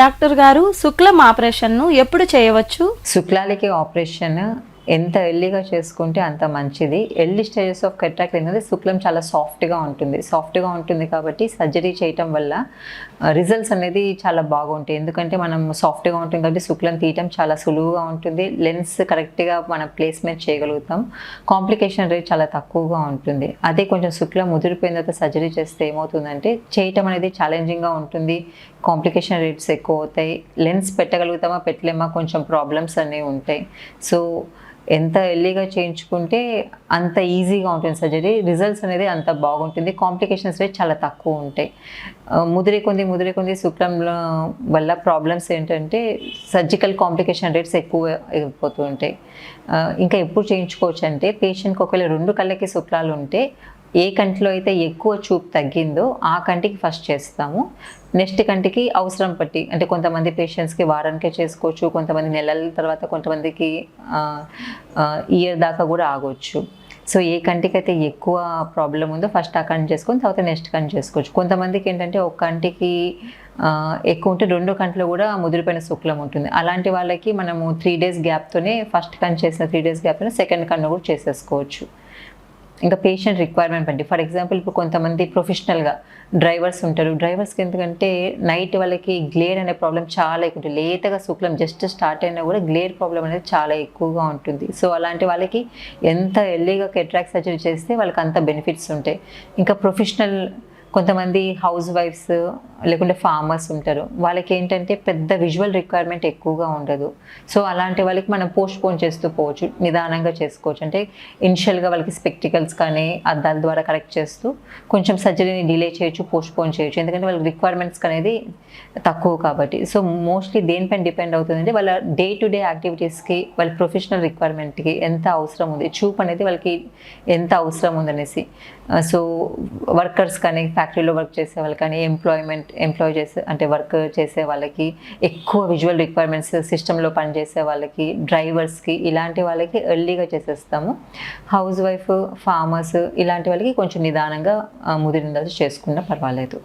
Doctor గారు శుక్లం ఆపరేషన్ను ఎప్పుడు చేయవచ్చు? శుక్లాలకి ఆపరేషన్ ఎంత ఎర్లీగా చేసుకుంటే అంత మంచిది. ఎర్లీ స్టేజెస్ ఆఫ్ కెట్రాక్ ఏంటంటే శుక్లం చాలా సాఫ్ట్గా ఉంటుంది. సాఫ్ట్గా ఉంటుంది కాబట్టి సర్జరీ చేయటం వల్ల రిజల్ట్స్ అనేది చాలా బాగుంటాయి. ఎందుకంటే మనం సాఫ్ట్గా ఉంటుంది కాబట్టి శుక్లం తీయటం చాలా సులువుగా ఉంటుంది. లెన్స్ కరెక్ట్గా మనం ప్లేస్మెంట్ చేయగలుగుతాం. కాంప్లికేషన్ రేట్ చాలా తక్కువగా ఉంటుంది. అదే కొంచెం శుక్లం ముదిరిపోయిన తర్వాత సర్జరీ చేస్తే ఏమవుతుందంటే చేయటం అనేది ఛాలెంజింగ్గా ఉంటుంది. కాంప్లికేషన్ రేట్స్ ఎక్కువ అవుతాయి. లెన్స్ పెట్టగలుగుతామా? పెట్టలేమా? కొంచెం ప్రాబ్లమ్స్ అనేవి ఉంటాయి. సో ఎంత ఎర్లీగా చేయించుకుంటే అంత ఈజీగా ఉంటుంది సర్జరీ రిజల్ట్స్ అనేది అంత బాగుంటుంది. కాంప్లికేషన్స్ రేట్ చాలా తక్కువ ఉంటాయి. ముదిరే కొంది ముదిరే కొంది శుక్లంలో వల్ల ప్రాబ్లమ్స్ ఏంటంటే సర్జికల్ కాంప్లికేషన్ రేట్స్ ఎక్కువ అయిపోతూ ఉంటాయి. ఇంకా ఎప్పుడు చేయించుకోవచ్చు అంటే పేషెంట్కి ఒకవేళ రెండు కళ్ళకి శుక్లాలు ఉంటే ఏ కంటిలో అయితే ఎక్కువ చూపు తగ్గిందో ఆ కంటికి ఫస్ట్ చేస్తాము. నెక్స్ట్ కంటికి అవసరం పట్టి అంటే కొంతమంది పేషెంట్స్కి వారానికే చేసుకోవచ్చు కొంతమంది నెలల తర్వాత కొంతమందికి ఇయర్ దాకా కూడా ఆగొచ్చు. సో ఏ కంటికి అయితే ఎక్కువ ప్రాబ్లం ఉందో ఫస్ట్ ఆ కంటి చేసుకొని తర్వాత నెక్స్ట్ కంటి చేసుకోవచ్చు. కొంతమందికి ఏంటంటే ఒక కంటికి ఎక్కువ ఉంటే రెండో కంటిలో కూడా ముదిరిపోయిన శుక్లం ఉంటుంది. అలాంటి వాళ్ళకి మనము త్రీ డేస్ గ్యాప్తోనే ఫస్ట్ కంటి చేసిన త్రీ డేస్ గ్యాప్తోనే సెకండ్ కన్ను కూడా చేసేసుకోవచ్చు. ఇంకా పేషెంట్ రిక్వైర్మెంట్ బట్టి. ఫర్ ఎగ్జాంపుల్ ఇప్పుడు కొంతమంది ప్రొఫెషనల్గా డ్రైవర్స్ ఉంటారు. డ్రైవర్స్కి ఎందుకంటే నైట్ వాళ్ళకి గ్లేర్ అనే ప్రాబ్లం చాలా ఎక్కువ ఉంటుంది. లేతగా శుక్లం జస్ట్ స్టార్ట్ అయినా కూడా గ్లేర్ ప్రాబ్లం అనేది చాలా ఎక్కువగా ఉంటుంది. సో అలాంటి వాళ్ళకి ఎంత ఎర్లీగా కెట్రాక్ సర్జరీ చేస్తే వాళ్ళకి అంత బెనిఫిట్స్ ఉంటాయి. ఇంకా ప్రొఫెషనల్ కొంతమంది హౌస్ వైఫ్స్ లేకుంటే ఫార్మర్స్ ఉంటారు. వాళ్ళకి ఏంటంటే పెద్ద విజువల్ రిక్వైర్మెంట్ ఎక్కువగా ఉండదు. సో అలాంటి వాళ్ళకి మనం పోస్ట్ పోన్ చేస్తూ పోవచ్చు నిదానంగా చేసుకోవచ్చు. అంటే ఇనిషియల్గా వాళ్ళకి స్పెక్టికల్స్ కానీ అద్దాల ద్వారా కరెక్ట్ చేస్తూ కొంచెం సర్జరీని డిలే చేయొచ్చు పోస్ట్ పోన్ చేయొచ్చు. ఎందుకంటే వాళ్ళకి రిక్వైర్మెంట్స్ అనేది తక్కువ కాబట్టి. సో మోస్ట్లీ దేనిపైన డిపెండ్ అవుతుందంటే వాళ్ళ డే టు డే యాక్టివిటీస్కి వాళ్ళ ప్రొఫెషనల్ రిక్వైర్మెంట్కి ఎంత అవసరం ఉంది. చూపు అనేది వాళ్ళకి ఎంత అవసరం ఉందనేసి. సో వర్కర్స్ కానీ ఫ్యాక్టరీలో వర్క్ చేసే వాళ్ళు కానీ ఎంప్లాయ్మెంట్ ఎంప్లాయ్ చేసే అంటే వర్క్ చేసే వాళ్ళకి ఎక్కువ విజువల్ రిక్వైర్మెంట్స్ సిస్టంలో పనిచేసే వాళ్ళకి డ్రైవర్స్కి ఇలాంటి వాళ్ళకి ఎర్లీగా చేసేస్తాము. హౌస్ వైఫ్ ఫార్మర్స్ ఇలాంటి వాళ్ళకి కొంచెం నిదానంగా ఆ, ముదిరిన చేసుకున్నా పర్వాలేదు.